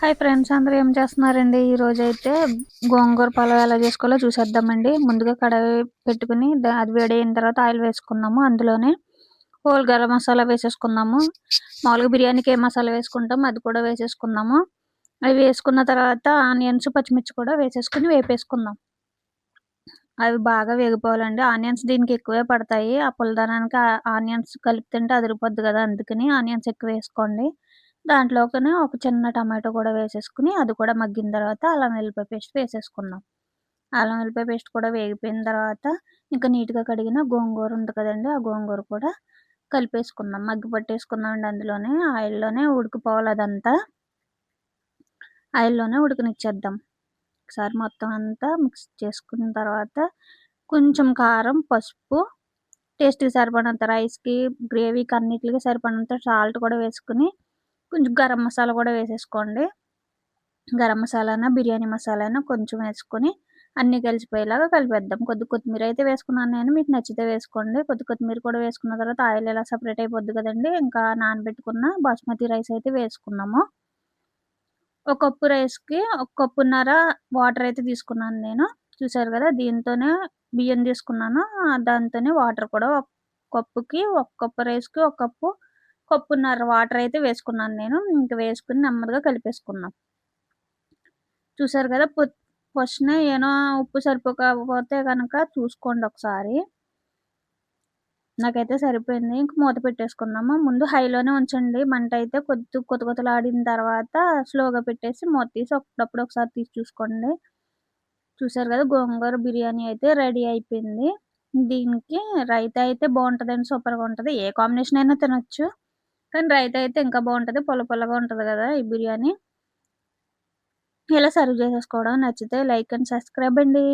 Hi friends అందరూ ఏం చేస్తున్నారండి? ఈ రోజు అయితే గోంగూర పలావ్ ఎలా చేసుకోవాలో చూసేద్దామండి. ముందుగా కడాయి పెట్టుకుని అది వేడైన తర్వాత ఆయిల్ వేసుకున్నాము. అందులోనే హోల్ గరం మసాలా వేసేసుకున్నాము. మామూలుగా బిర్యానీకి ఏ మసాలా వేసుకుంటాం అది కూడా వేసేసుకున్నాము. అవి వేసుకున్న తర్వాత ఆనియన్స్ పచ్చిమిర్చి కూడా వేసేసుకుని వేపేసుకుందాం. అవి బాగా వేగిపోవాలండి. ఆనియన్స్ దీనికి ఎక్కువే పడతాయి. ఆ పులదనానికి ఆనియన్స్ కలిపి తింటే అదిరిపోద్ది కదా అందుకని ఆనియన్స్ ఎక్కువ వేసుకోండి. దాంట్లోకనే ఒక చిన్న టమాటో కూడా వేసేసుకుని అది కూడా మగ్గిన తర్వాత అల్లం వెల్లిపాయ పేస్ట్ వేసేసుకున్నాం అల్లం వెల్లిపాయ పేస్ట్ కూడా వేగిపోయిన తర్వాత ఇంకా నీట్గా కడిగిన గోంగూర ఉంది కదండి ఆ గోంగూర కూడా కలిపేసుకుందాం. మగ్గి పట్టేసుకుందాం అండి అందులోనే. ఆయిల్లోనే ఉడికిపోవాలి అదంతా. ఆయిల్లోనే ఉడికనిచ్చేద్దాం. ఒకసారి మొత్తం అంతా మిక్స్ చేసుకున్న తర్వాత కొంచెం కారం పసుపు టేస్ట్కి సరిపడినంత రైస్కి గ్రేవీకి అన్నిటికి సరిపడినంత సాల్ట్ కూడా వేసుకుని కొంచెం గరం మసాలా కూడా వేసేసుకోండి. గరం మసాలానా బిర్యానీ మసాలానా కొంచెం వేసుకొని అన్నీ కలిసిపోయేలాగా కలిపేద్దాం. కొద్ది కొత్తిమీర అయితే వేసుకున్నాను నేను మీకు నచ్చితే వేసుకోండి. కొద్ది కొత్తిమీర కూడా వేసుకున్న తర్వాత ఆయిల్ ఎలా సపరేట్ అయిపోద్ది కదండి ఇంకా నానబెట్టుకున్న బాస్మతి రైస్ అయితే వేసుకున్నాము. ఒక కప్పు రైస్కి ఒక కప్పున్నర వాటర్ అయితే తీసుకున్నాను నేను. చూసారు కదా దీంతోనే బియ్యం తీసుకున్నాను. దాంతోనే వాటర్ కూడా ఒక కప్పుకి ఒక కప్పు రైస్కి ఒక కప్పు కప్పున్నర వాటర్ అయితే వేసుకున్నాను నేను. ఇంక వేసుకుని నెమ్మదిగా కలిపేసుకున్నాం. చూసారు కదా ఫస్ట్నే ఏమో ఉప్పు సరిపోకపోతే కనుక చూసుకోండి ఒకసారి. నాకైతే సరిపోయింది. ఇంక మూత పెట్టేసుకుందాము ముందు హైలోనే ఉంచండి. మంట అయితే కొద్ది కొత్త కొత్తలాడిన తర్వాత స్లోగా పెట్టేసి మూత తీసి అప్పుడప్పుడు ఒకసారి తీసి చూసుకోండి. చూసారు కదా గోంగూర బిర్యానీ అయితే రెడీ అయిపోయింది. దీనికి రైతా అయితే బాగుంటుందండి సూపర్గా ఉంటుంది. ఏ కాంబినేషన్ అయినా తినొచ్చు. కానీ రైతా అయితే ఇంకా బాగుంటుంది పొల పొలగా ఉంటుంది కదా ఈ బిర్యానీ. ఇలా సర్వ్ చేసేసుకోవడం నచ్చితే లైక్ అండ్ సబ్స్క్రైబ్ అండి.